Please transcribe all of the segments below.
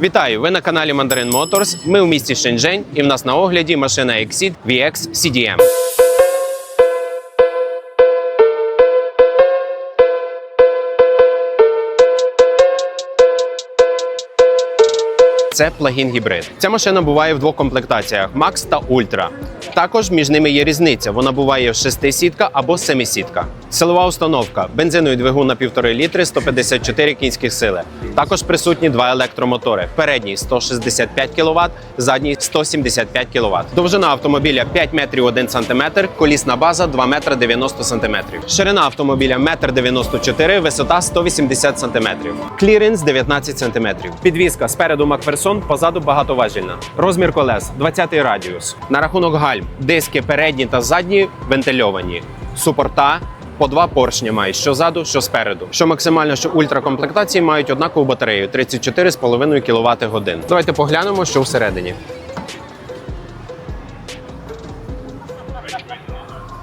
Вітаю! Ви на каналі Mandarin Motors. Ми у місті Шенжень і в нас на огляді машина Exit VX CDM. Це плагін гібрид. Ця машина буває в двох комплектаціях Max та Ultra. Також між ними є різниця. Вона буває шестисітка або семисітка. Силова установка, бензиновий двигун на 1,5 літри, 154 кінських сили. Також присутні два електромотори. Передній 165 кВт, задній 175 кВт. Довжина автомобіля 5 метрів 1 см, колісна база 2 метри 90 см. Ширина автомобіля 1 94 м, висота 180 см. Кліренс 19 см. Підвізка спереду Макферсон, позаду багатоважільна. Розмір колес 20 радіус. На рахунок гальм, диски передні та задні вентильовані. Супорта по два поршня мають, що ззаду, що спереду. Що максимально, що ультракомплектації мають однакову батарею 34,5 кВт годин. Давайте поглянемо, що всередині.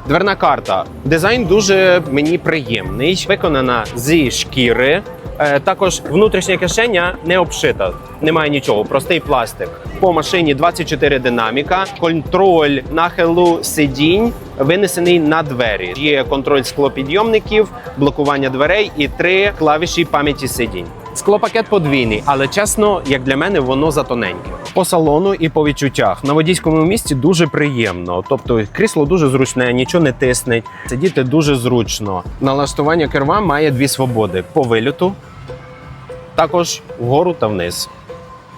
Дверна карта. Дизайн дуже мені приємний. Виконана зі шкіри. Е, Також внутрішня кишеня не обшита, немає нічого, простий пластик. По машині 24 динаміка, контроль нахилу сидінь винесений на двері. Є контроль склопідйомників, блокування дверей і три клавіші пам'яті сидінь. Склопакет подвійний, але чесно, як для мене, воно затоненьке. По салону і по відчуттях на водійському місці дуже приємно. Тобто крісло дуже зручне, нічого не тиснеть. Сидіти дуже зручно. Налаштування керма має дві свободи: по вильоту, також вгору та вниз.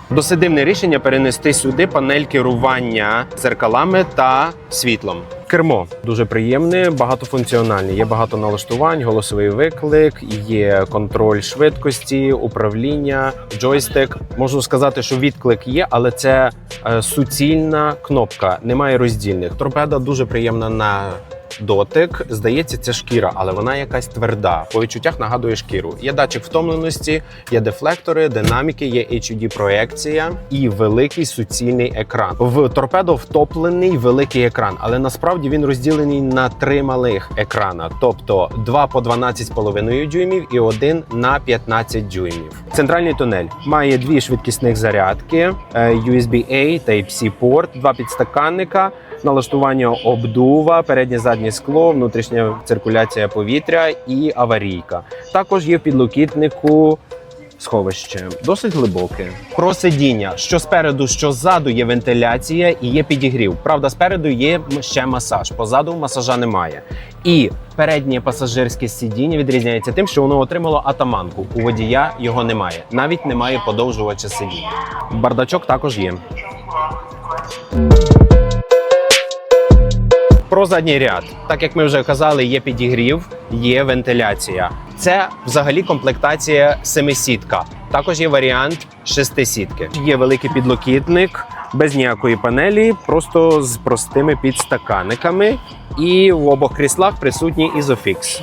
Досидивне рішення перенести сюди панель керування зеркалами та світлом. Кермо дуже приємне, багатофункціональне. Є багато налаштувань, голосовий виклик, є контроль швидкості, управління, джойстик. Можу сказати, що відклик є, але це е, суцільна кнопка, немає роздільних. Торпеда дуже приємна на дотик. Здається, це шкіра, але вона якась тверда. По відчуттях нагадує шкіру. Є датчик втомленості, є дефлектори, динаміки, є HUD проекція і великий суцільний екран. В торпедо втоплений великий екран, але насправді він розділений на три малих екрана, тобто два по 12,5 дюймів і один на 15 дюймів. Центральний тунель має дві швидкісних зарядки, е, USB-A, Type-C порт, два підстаканника налаштування обдува, переднє заднє скло, внутрішня циркуляція повітря і аварійка. Також є в підлокітнику. Сховище досить глибоке. Про сидіння, що спереду, що ззаду є вентиляція і є підігрів. Правда, спереду є ще масаж, позаду масажа немає. І переднє пасажирське сидіння відрізняється тим, що воно отримало атаманку. У водія його немає. Навіть немає подовжувача сидіння. Бардачок також є. Про задній ряд, так як ми вже казали, є підігрів, є вентиляція. Це взагалі комплектація семисітка. Також є варіант шестисітки. Є великий підлокітник без ніякої панелі, просто з простими підстаканниками. І в обох кріслах присутній ізофікс.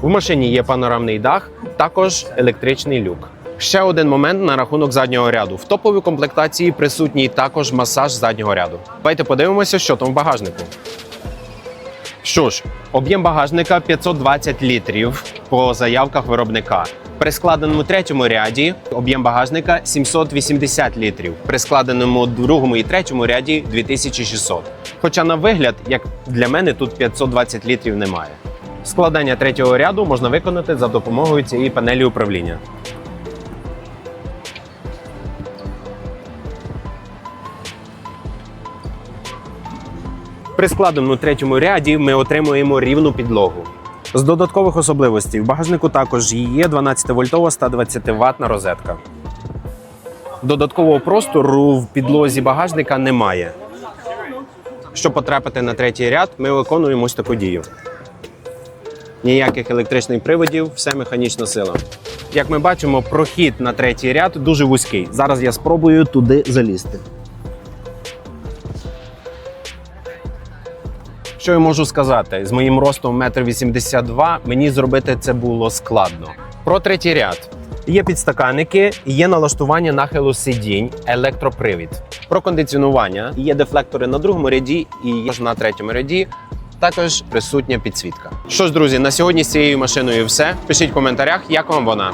В машині є панорамний дах, також електричний люк. Ще один момент на рахунок заднього ряду. В топовій комплектації присутній також масаж заднього ряду. Давайте подивимося, що там в багажнику. Що ж, об'єм багажника 520 літрів по заявках виробника. При складеному третьому ряді об'єм багажника 780 літрів. При складеному другому і третьому ряді 2600. Хоча на вигляд, як для мене, тут 520 літрів немає. Складання третього ряду можна виконати за допомогою цієї панелі управління. При складеному третьому ряді ми отримуємо рівну підлогу. З додаткових особливостей в багажнику також є 12-вольтова 120 ватна розетка. Додаткового простору в підлозі багажника немає. Щоб потрапити на третій ряд, ми виконуємо ось таку дію. Ніяких електричних приводів, все механічна сила. Як ми бачимо, прохід на третій ряд дуже вузький. Зараз я спробую туди залізти. Що я можу сказати? З моїм ростом 1,82 м мені зробити це було складно. Про третій ряд. Є підстаканники, є налаштування нахилу сидінь, електропривід. Про кондиціонування є дефлектори на другому ряді і є на третьому ряді. Також присутня підсвітка. Що ж, друзі, на сьогодні з цією машиною все. Пишіть в коментарях, як вам вона.